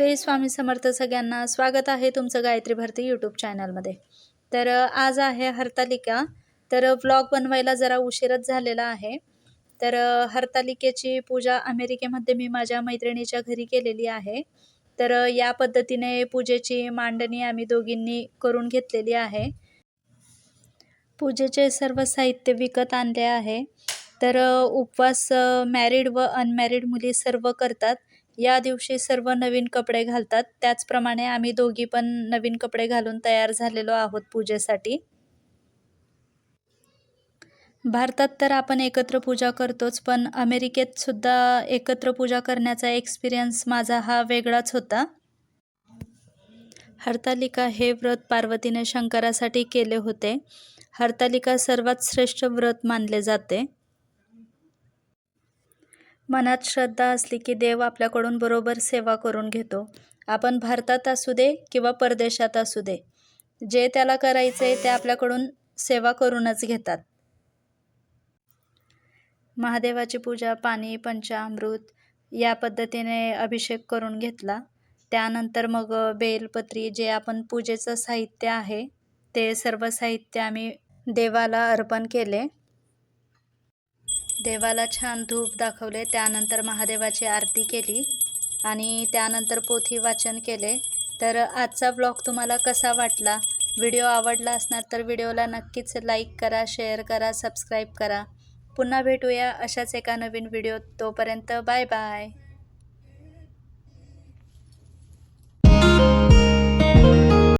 श्री स्वामी समर्थ सगळ्यांना. स्वागत आहे तुमचं गायत्री भारती यूट्यूब चॅनलमध्ये तर आज आहे हरतालिका. तर व्लॉग बनवायला जरा उशीरच झालेला आहे. तर हरतालिकेची पूजा अमेरिकेमध्ये मी माझ्या मैत्रिणीच्या घरी केलेली आहे. तर या पद्धतीने पूजेची मांडणी आम्ही दोघींनी करून घेतलेली आहे. पूजेचे सर्व साहित्य विकत आणले आहे. तर उपवास मॅरिड व अनमॅरिड मुली सर्व करतात. या दिवशी सर्व नवीन कपडे घालतात. त्याचप्रमाणे आम्ही दोघी पण नवीन कपडे घालून तयार झालेलो आहोत पूजेसाठी. भारतात तर आपण एकत्र पूजा करतोच पण अमेरिकेत सुद्धा एकत्र पूजा करण्याचा एक्सपिरियन्स माझा हा वेगळाच होता. हरतालिका हे व्रत पार्वतीने शंकरासाठी केले होते. हरतालिका सर्वात श्रेष्ठ व्रत मानले जाते. मनात श्रद्धा असली की देव आपल्याकडून बरोबर सेवा करून घेतो. आपण भारतात असू दे किंवा परदेशात असू दे जे त्याला करायचं आहे ते आपल्याकडून सेवा करूनच घेतात. महादेवाची पूजा पाणी पंचामृत या पद्धतीने अभिषेक करून घेतला. त्यानंतर मग बेलपत्री जे आपण पूजेचं साहित्य आहे ते सर्व साहित्य आम्ही देवाला अर्पण केले. देवाला छान धूप दाखवले. त्यानंतर महादेवाची आरती केली आणि त्यानंतर पोथी वाचन केले. तर आजचा ब्लॉग तुम्हाला कसा वाटला? व्हिडिओ आवडला असणार तर व्हिडिओला नक्कीच लाईक करा शेअर करा सबस्क्राईब करा. पुन्हा भेटूया अशाच एका नवीन व्हिडिओ तोपर्यंत बाय बाय